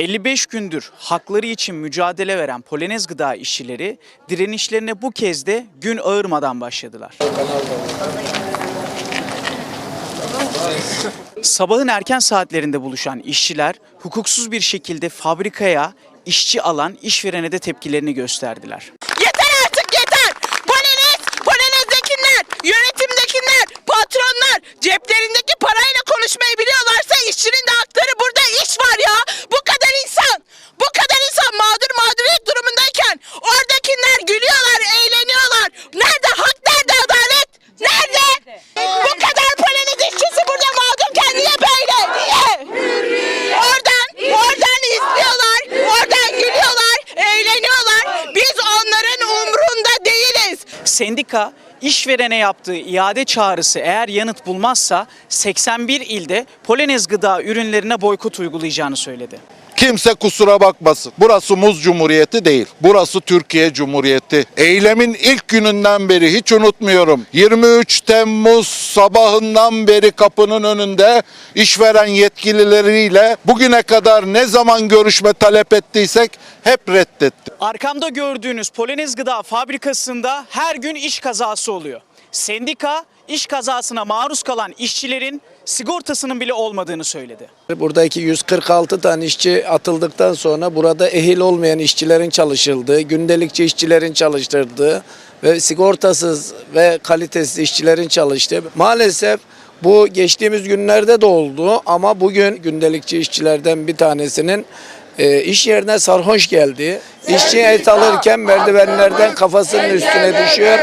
55 gündür hakları için mücadele veren Polonez gıda işçileri direnişlerine bu kez de gün ağırmadan başladılar. Sabahın erken saatlerinde buluşan işçiler hukuksuz bir şekilde fabrikaya işçi alan işverene de tepkilerini gösterdiler. Sendika işverene yaptığı iade çağrısı eğer yanıt bulmazsa 81 ilde Polonez gıda ürünlerine boykot uygulayacağını söyledi. Kimse kusura bakmasın. Burası Muz Cumhuriyeti değil. Burası Türkiye Cumhuriyeti. Eylemin ilk gününden beri hiç unutmuyorum. 23 Temmuz sabahından beri kapının önünde işveren yetkilileriyle bugüne kadar ne zaman görüşme talep ettiysek hep reddetti. Arkamda gördüğünüz Polonez Gıda fabrikasında her gün iş kazası oluyor. Sendika iş kazasına maruz kalan işçilerin sigortasının bile olmadığını söyledi. Buradaki 146 tane işçi atıldıktan sonra burada ehil olmayan işçilerin çalışıldığı, gündelikçi işçilerin çalıştırdığı ve sigortasız ve kalitesiz işçilerin çalıştığı. Maalesef bu geçtiğimiz günlerde de oldu ama bugün gündelikçi işçilerden bir tanesinin e, iş yerine sarhoş geldi. İşçi et alırken merdivenlerden kafasının üstüne düşüyor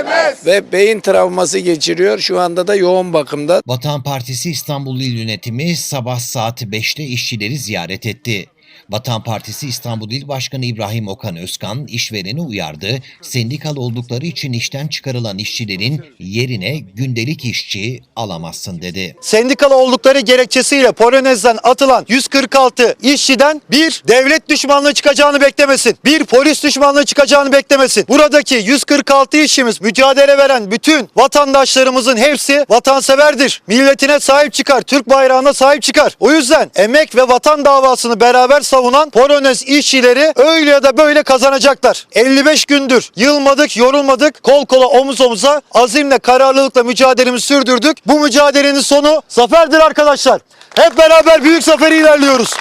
ve beyin travması geçiriyor. Şu anda da yoğun bakımda. Vatan Partisi İstanbul İl Yönetimi sabah saat 5'te işçileri ziyaret etti. Vatan Partisi İstanbul İl Başkanı İbrahim Okan Özkan işvereni uyardı. Sendikalı oldukları için işten çıkarılan işçilerin yerine gündelik işçi alamazsın dedi. sendikalı oldukları gerekçesiyle Polonez'den atılan 146 işçiden bir devlet düşmanlığı çıkacağını beklemesin. Bir polis düşmanlığı çıkacağını beklemesin. Buradaki 146 işçimiz mücadele veren bütün vatandaşlarımızın hepsi vatanseverdir. Milletine sahip çıkar, Türk bayrağına sahip çıkar. O yüzden emek ve vatan davasını beraber savunan Polonez işçileri öyle ya da böyle kazanacaklar. 55 gündür yılmadık, yorulmadık, kol kola omuz omuza azimle, kararlılıkla mücadelemizi sürdürdük. Bu mücadelenin sonu zaferdir arkadaşlar. Hep beraber büyük zaferi ilerliyoruz.